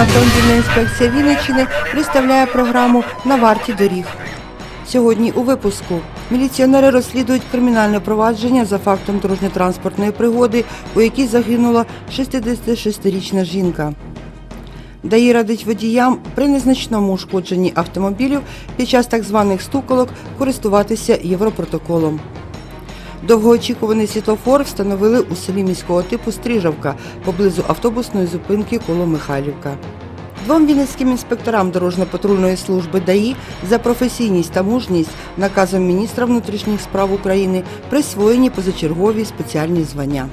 Державна інспекція Вінниччини представляє програму На варті доріг. Сьогодні у випуску міліціонери розслідують кримінальне провадження за фактом дорожньо-транспортної пригоди, у якій загинула 66-річна жінка. ДАІ радить водіям при незначному ушкодженні автомобілів під час так званих стуколок користуватися європротоколом. Довгоочікуваний світлофор встановили у селі міського типу Стрижавка поблизу автобусної зупинки коло Михайлівка. Двом вінницьким інспекторам дорожньо-патрульної служби ДАІ за професійність та мужність наказом міністра внутрішніх справ України присвоєні позачергові спеціальні звання.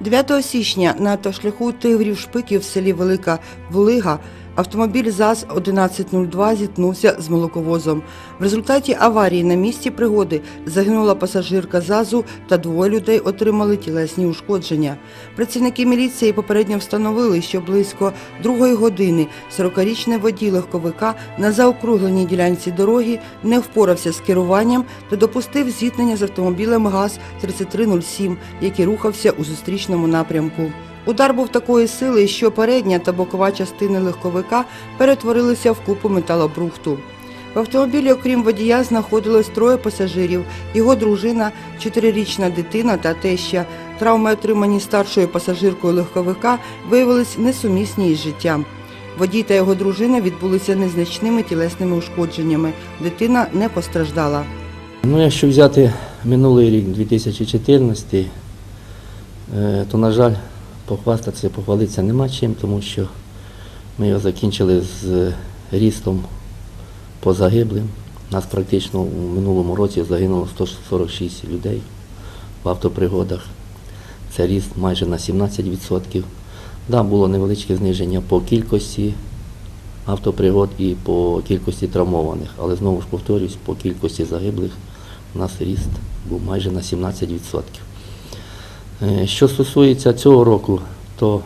9 січня на автошляху Тигрів-Шпиків в селі Велика Волига автомобіль ЗАЗ-1102 зіткнувся з молоковозом. В результаті аварії на місці пригоди загинула пасажирка ЗАЗу та двоє людей отримали тілесні ушкодження. Працівники міліції попередньо встановили, що близько другої години 40-річний водій легковика на заокругленій ділянці дороги не впорався з керуванням та допустив зіткнення з автомобілем ГАЗ-3307, який рухався у зустрічному напрямку. Удар був такої сили, що передня та бокова частини легковика перетворилися в купу металобрухту. В автомобілі, окрім водія, знаходилось троє пасажирів, його дружина, чотирирічна дитина та теща. Травми, отримані старшою пасажиркою легковика, виявились несумісні із життям. Водій та його дружина відбулися незначними тілесними ушкодженнями. Дитина не постраждала. Ну, якщо взяти минулий рік, 2014, е, то, на жаль, похвастатися, похвалитися нема чим, тому що ми його закінчили з рістом по загиблим. Нас практично у минулому році загинуло 146 людей в автопригодах. Це ріст майже на 17%. Да, було невеличке зниження по кількості автопригод і по кількості травмованих. Але знову ж повторюсь, по кількості загиблих у нас ріст був майже на 17%. Е, Що стосується цього року, то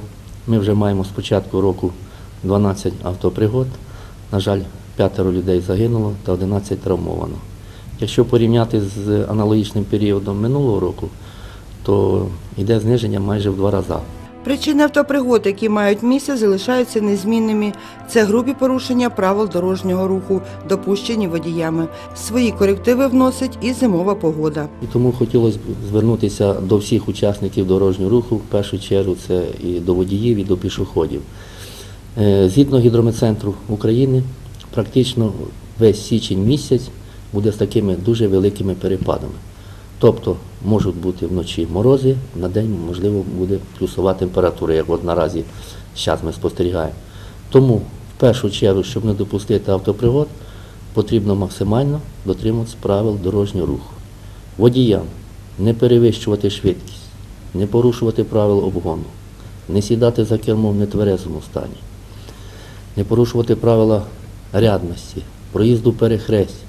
ми вже маємо з початку року 12 автопригод. На жаль, п'ятеро людей загинуло та 11 травмовано. Якщо порівняти з аналогічним періодом минулого року, то йде зниження майже в два рази. Причини автопригод, які мають місце, залишаються незмінними. Це грубі порушення правил дорожнього руху, допущені водіями. Свої корективи вносить і зимова погода. І тому хотілося б звернутися до всіх учасників дорожнього руху, в першу чергу це і до водіїв, і до пішоходів. Е, Згідно гідрометцентру України, практично весь січень місяць буде з такими дуже великими перепадами. Тобто можуть бути вночі морози, на день, можливо, буде плюсова температура, як от наразі зараз ми спостерігаємо. Тому в першу чергу, щоб не допустити автопригод, потрібно максимально дотримуватися правил дорожнього руху. Водіям не перевищувати швидкість, не порушувати правил обгону, не сідати за кермо в нетверезому стані, не порушувати правила рядності, проїзду перехресть.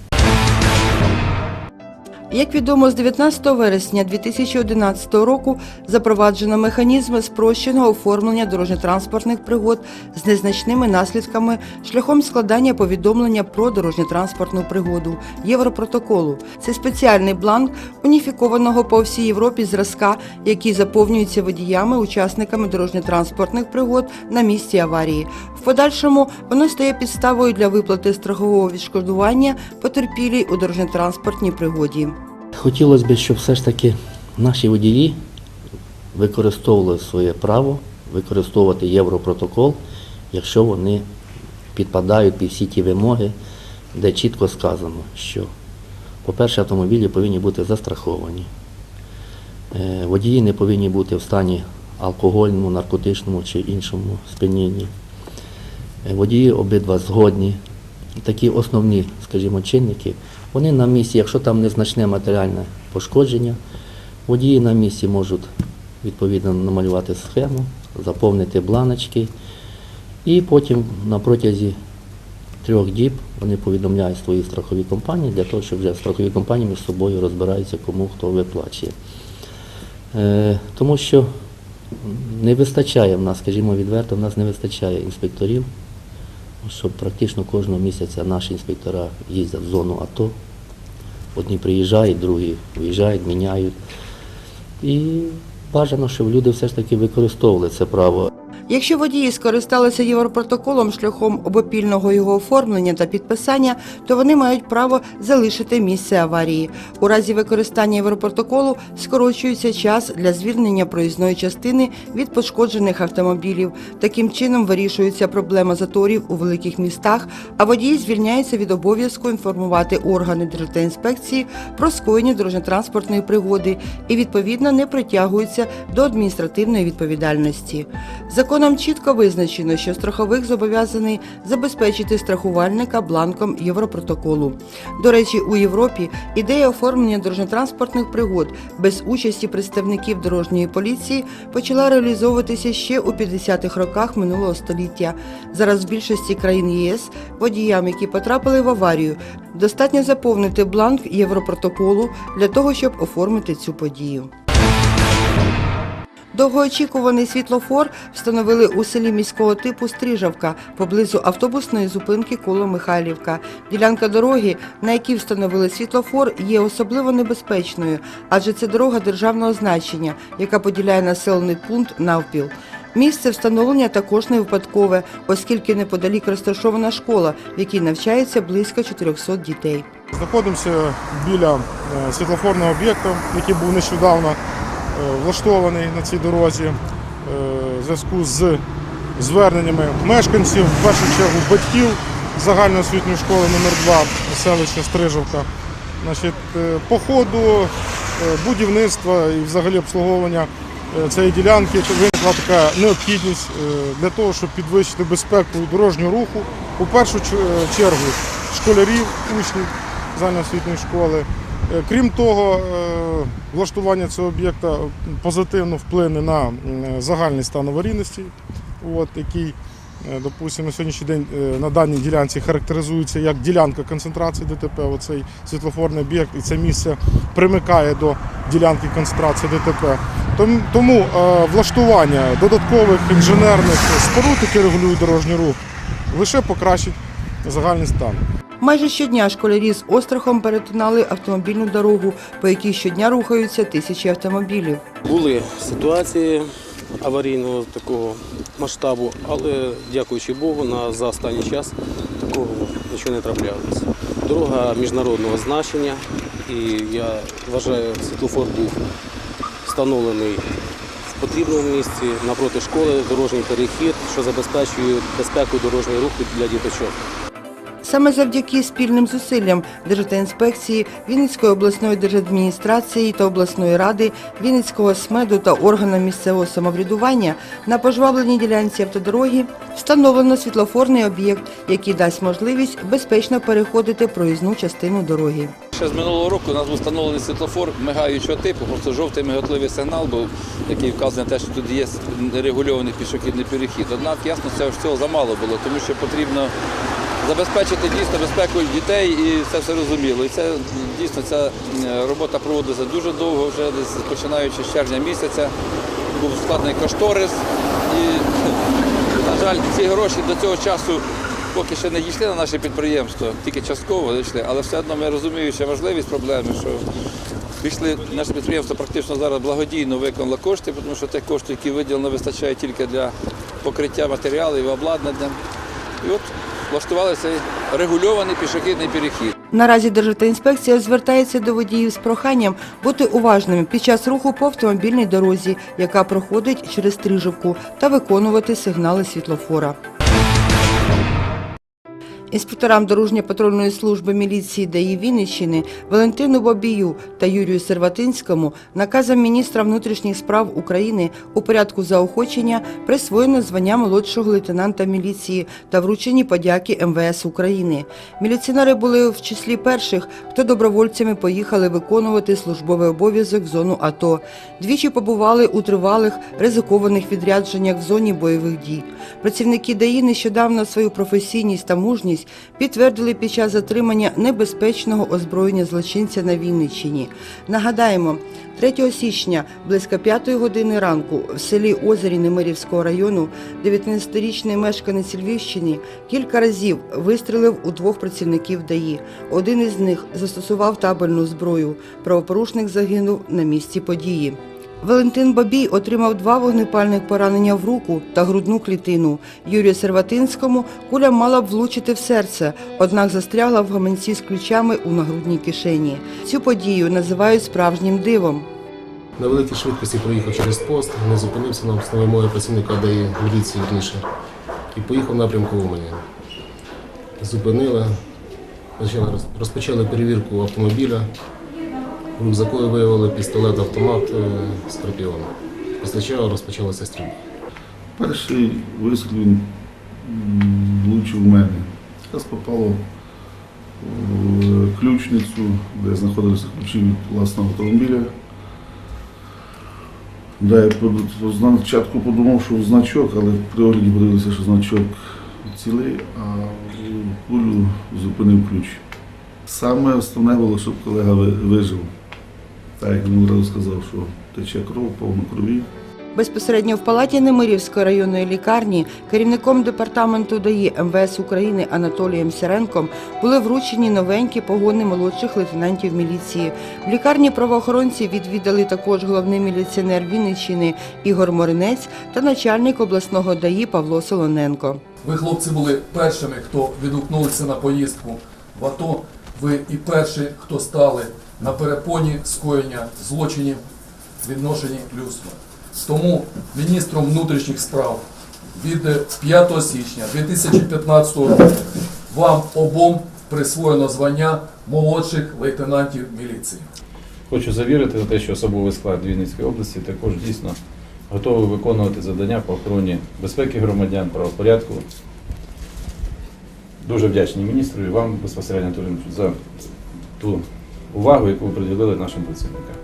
Як відомо, з 19 вересня 2011 року запроваджено механізм спрощеного оформлення дорожньо-транспортних пригод з незначними наслідками шляхом складання повідомлення про дорожньо-транспортну пригоду Європротоколу. Це спеціальний бланк уніфікованого по всій Європі зразка, який заповнюється водіями, учасниками дорожньо-транспортних пригод на місці аварії. В подальшому воно стає підставою для виплати страхового відшкодування потерпілій у дорожньо-транспортній пригоді. Хотілося б, щоб все ж таки наші водії використовували своє право використовувати Європротокол, якщо вони підпадають під всі ті вимоги, де чітко сказано, що, по-перше, автомобілі повинні бути застраховані. Е, Водії не повинні бути в стані алкогольному, наркотичному чи іншому сп'янінні. Е, Водії обидва згодні. Такі основні, скажімо, чинники, вони на місці, якщо там незначне матеріальне пошкодження, водії на місці можуть відповідно намалювати схему, заповнити бланочки, і потім на протязі трьох діб вони повідомляють свої страхові компанії для того, щоб вже страхові компанії між собою розбираються, кому хто виплачує. Е, тому що не вистачає в нас, скажімо відверто, в нас не вистачає інспекторів, що практично кожного місяця наші інспектора їздять в зону АТО. Одні приїжджають, другі виїжджають, міняють. І бажано, щоб люди все ж таки використовували це право. Якщо водії скористалися європротоколом шляхом обопільного його оформлення та підписання, то вони мають право залишити місце аварії. У разі використання європротоколу скорочується час для звільнення проїзної частини від пошкоджених автомобілів. Таким чином вирішується проблема заторів у великих містах, а водії звільняються від обов'язку інформувати органи Державтоінспекції про скоєння дорожньо-транспортної пригоди і відповідно не притягуються до адміністративної відповідальності. Законом чітко визначено, що страховик зобов'язаний забезпечити страхувальника бланком Європротоколу. До речі, у Європі ідея оформлення дорожньо-транспортних пригод без участі представників дорожньої поліції почала реалізовуватися ще у 50-х роках минулого століття. Зараз в більшості країн ЄС водіям, які потрапили в аварію, достатньо заповнити бланк Європротоколу для того, щоб оформити цю подію. Довгоочікуваний світлофор встановили у селі міського типу Стрижавка поблизу автобусної зупинки коло Михайлівка. Ділянка дороги, на якій встановили світлофор, є особливо небезпечною, адже це дорога державного значення, яка поділяє населений пункт навпіл. Місце встановлення також не випадкове, оскільки неподалік розташована школа, в якій навчається близько 400 дітей. Знаходимося біля е, світлофорного об'єкту, який був нещодавно влаштований на цій дорозі е, в зв'язку з зверненнями мешканців, в першу чергу батьків загальноосвітньої школи номер 2 селища Стрижовка. Значить, е, по ходу е, будівництва і взагалі обслуговування е, цієї ділянки виникла така необхідність е, для того, щоб підвищити безпеку дорожнього руху. У першу е, чергу школярів, учнів загальноосвітньої школи. Е, Крім того, е, влаштування цього об'єкта позитивно вплине на загальний стан аварійності, от, який, е, допустимо, на сьогоднішній день е, на даній ділянці характеризується як ділянка концентрації ДТП. Оцей світлофорний об'єкт і це місце примикає до ділянки концентрації ДТП. Тому е, влаштування додаткових інженерних споруд, які регулюють дорожній рух, лише покращить загальний стан. Майже щодня школярі з острахом перетинали автомобільну дорогу, по якій щодня рухаються тисячі автомобілів. Були ситуації аварійного такого масштабу, але дякуючи Богу, на за останній час такого нічого не траплялося. Дорога міжнародного значення, і я вважаю, світлофор був встановлений в потрібному місці напроти школи, дорожній перехід, що забезпечує безпеку дорожнього руху для діточок. Саме завдяки спільним зусиллям Державтоінспекції, Вінницької обласної держадміністрації та обласної ради, Вінницького СМЕДу та органам місцевого самоврядування на пожвавленій ділянці автодороги встановлено світлофорний об'єкт, який дасть можливість безпечно переходити проїзну частину дороги. Ще з минулого року у нас був встановлений світлофор мигаючого типу, просто жовтий миготливий сигнал був, який вказує на те, що тут є регульований пішохідний перехід. Однак ясно, ж цього замало було, тому що потрібно забезпечити дійсно безпеку дітей і це все розуміло. І це дійсно ця робота проводиться дуже довго, вже десь починаючи з червня місяця. Був складений кошторис і, на жаль, ці гроші до цього часу поки ще не дійшли на наше підприємство, тільки частково дійшли, але все одно ми розуміючи важливість проблеми, що пішли наше підприємство практично зараз благодійно виконало кошти, тому що тих коштів, які виділено, вистачає тільки для покриття матеріалів і обладнання. І от влаштували цей регульований пішохідний перехід. Наразі Державтоінспекція звертається до водіїв з проханням бути уважними під час руху по автомобільній дорозі, яка проходить через Стрижівку, та виконувати сигнали світлофора. Інспекторам дорожньо-патрульної служби міліції ДАІ Вінниччини Валентину Бобію та Юрію Серватинському наказом міністра внутрішніх справ України у порядку заохочення присвоєно звання молодшого лейтенанта міліції та вручені подяки МВС України. Міліціонери були в числі перших, хто добровольцями поїхали виконувати службовий обов'язок в зону АТО. Двічі побували у тривалих ризикованих відрядженнях в зоні бойових дій. Працівники ДАІ нещодавно свою професійність та мужність підтвердили під час затримання небезпечного озброєння злочинця на Вінниччині. Нагадаємо, 3 січня близько 5 години ранку в селі Озері Немирівського району 19-річний мешканець Львівщини кілька разів вистрілив у двох працівників ДАІ. Один із них застосував табельну зброю. Правопорушник загинув на місці події. Валентин Бабій отримав два вогнепальних поранення в руку та грудну клітину. Юрію Серватинському куля мала б влучити в серце, однак застрягла в гаманці з ключами у нагрудній кишені. Цю подію називають справжнім дивом. На великій швидкості проїхав через пост, не зупинився на обстанові мого працівника ДАІ міліції вірніше, і поїхав напрямку Умані. Зупинили, почали, роз- розпочали перевірку автомобіля. В рюкзаку виявили пістолет автомат Скорпіон. Після чого розпочалася стрільба. Перший вистріл влучив в мене. Якраз попало в ключницю, де знаходилися ключі від власного автомобіля. Да, я спочатку подумав, що значок, але при огляді подивився, що значок цілий, а кулю зупинив ключ. Саме основне було, щоб колега вижив. Так, як він одразу сказав, що тече кров, повно крові. Безпосередньо в палаті Немирівської районної лікарні керівником департаменту ДАІ МВС України Анатолієм Сіренком були вручені новенькі погони молодших лейтенантів міліції. В лікарні правоохоронці відвідали також головний міліціонер Вінниччини Ігор Моринець та начальник обласного ДАІ Павло Солоненко. Ви, хлопці, були першими, хто відгукнулися на поїздку в АТО. Ви і перші, хто стали на перепоні скоєння злочинів відношенні людства. Тому міністром внутрішніх справ від 5 січня 2015 року вам обом присвоєно звання молодших лейтенантів міліції. Хочу завірити за те, що особовий склад Вінницької області також дійсно готовий виконувати завдання по охороні безпеки громадян, правопорядку. Дуже вдячний міністру і вам безпосередньо за ту увагу, яку приділили нашим працівникам.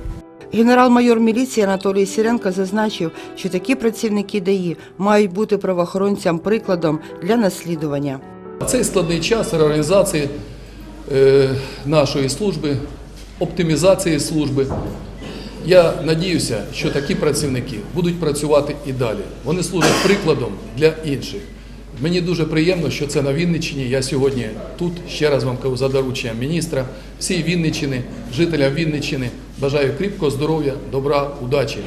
Генерал-майор міліції Анатолій Сіренко зазначив, що такі працівники ДАІ мають бути правоохоронцям прикладом для наслідування. Цей складний час реорганізації е, нашої служби, оптимізації служби. Я надіюся, що такі працівники будуть працювати і далі. Вони служать прикладом для інших. Мені дуже приємно, що це на Вінниччині. Я сьогодні тут ще раз вам кажу за дорученням міністра. Всій Вінниччини, жителям Вінниччини бажаю кріпкого здоров'я, добра, удачі.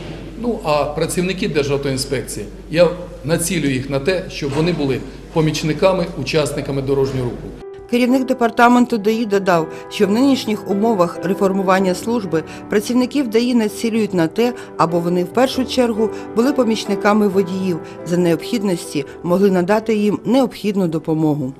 Ну а працівники Державтоінспекції, я націлюю їх на те, щоб вони були помічниками, учасниками дорожнього руху. Керівник департаменту ДАІ додав, що в нинішніх умовах реформування служби працівників ДАІ націлюють на те, аби вони в першу чергу були помічниками водіїв за необхідності могли надати їм необхідну допомогу.